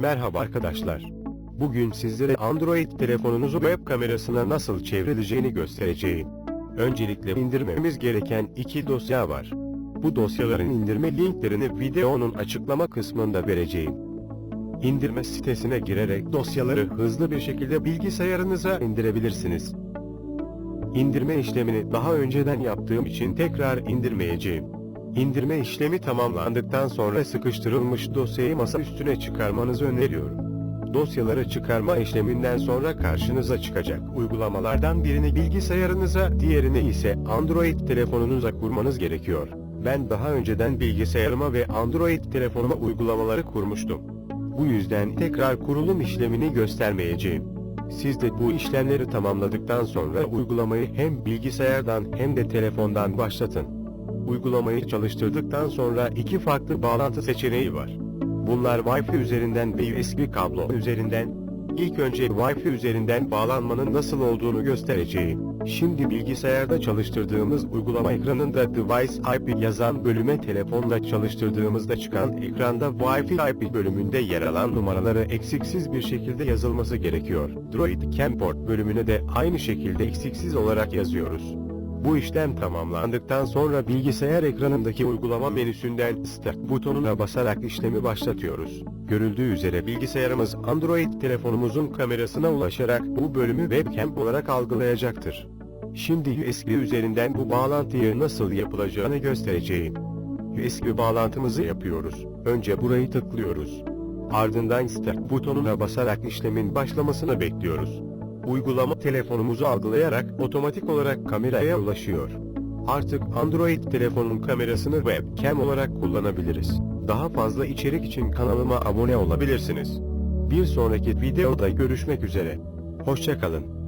Merhaba arkadaşlar. Bugün sizlere Android telefonunuzu web kamerasına nasıl çevrileceğini göstereceğim. Öncelikle indirmemiz gereken iki dosya var. Bu dosyaların indirme linklerini videonun açıklama kısmında vereceğim. İndirme sitesine girerek dosyaları hızlı bir şekilde bilgisayarınıza indirebilirsiniz. İndirme işlemini daha önceden yaptığım için tekrar indirmeyeceğim. İndirme işlemi tamamlandıktan sonra sıkıştırılmış dosyayı masa üstüne çıkarmanızı öneriyorum. Dosyaları çıkarma işleminden sonra karşınıza çıkacak uygulamalardan birini bilgisayarınıza, diğerini ise Android telefonunuza kurmanız gerekiyor. Ben daha önceden bilgisayarıma ve Android telefonuma uygulamaları kurmuştum. Bu yüzden tekrar kurulum işlemini göstermeyeceğim. Siz de bu işlemleri tamamladıktan sonra uygulamayı hem bilgisayardan hem de telefondan başlatın. Uygulamayı çalıştırdıktan sonra iki farklı bağlantı seçeneği var. Bunlar Wi-Fi üzerinden ve USB kablo üzerinden. İlk önce Wi-Fi üzerinden bağlanmanın nasıl olduğunu göstereceğim. Şimdi bilgisayarda çalıştırdığımız uygulama ekranında Device IP yazan bölüme telefonda çalıştırdığımızda çıkan ekranda Wi-Fi IP bölümünde yer alan numaraları eksiksiz bir şekilde yazılması gerekiyor. Droid Camport bölümüne de aynı şekilde eksiksiz olarak yazıyoruz. Bu işlem tamamlandıktan sonra bilgisayar ekranındaki uygulama menüsünden Start butonuna basarak işlemi başlatıyoruz. Görüldüğü üzere bilgisayarımız Android telefonumuzun kamerasına ulaşarak bu bölümü webcam olarak algılayacaktır. Şimdi USB üzerinden bu bağlantıyı nasıl yapılacağını göstereceğim. USB bağlantımızı yapıyoruz. Önce burayı tıklıyoruz. Ardından Start butonuna basarak işlemin başlamasını bekliyoruz. Uygulama telefonumuzu algılayarak otomatik olarak kameraya ulaşıyor. Artık Android telefonun kamerasını webcam olarak kullanabiliriz. Daha fazla içerik için kanalıma abone olabilirsiniz. Bir sonraki videoda görüşmek üzere. Hoşçakalın.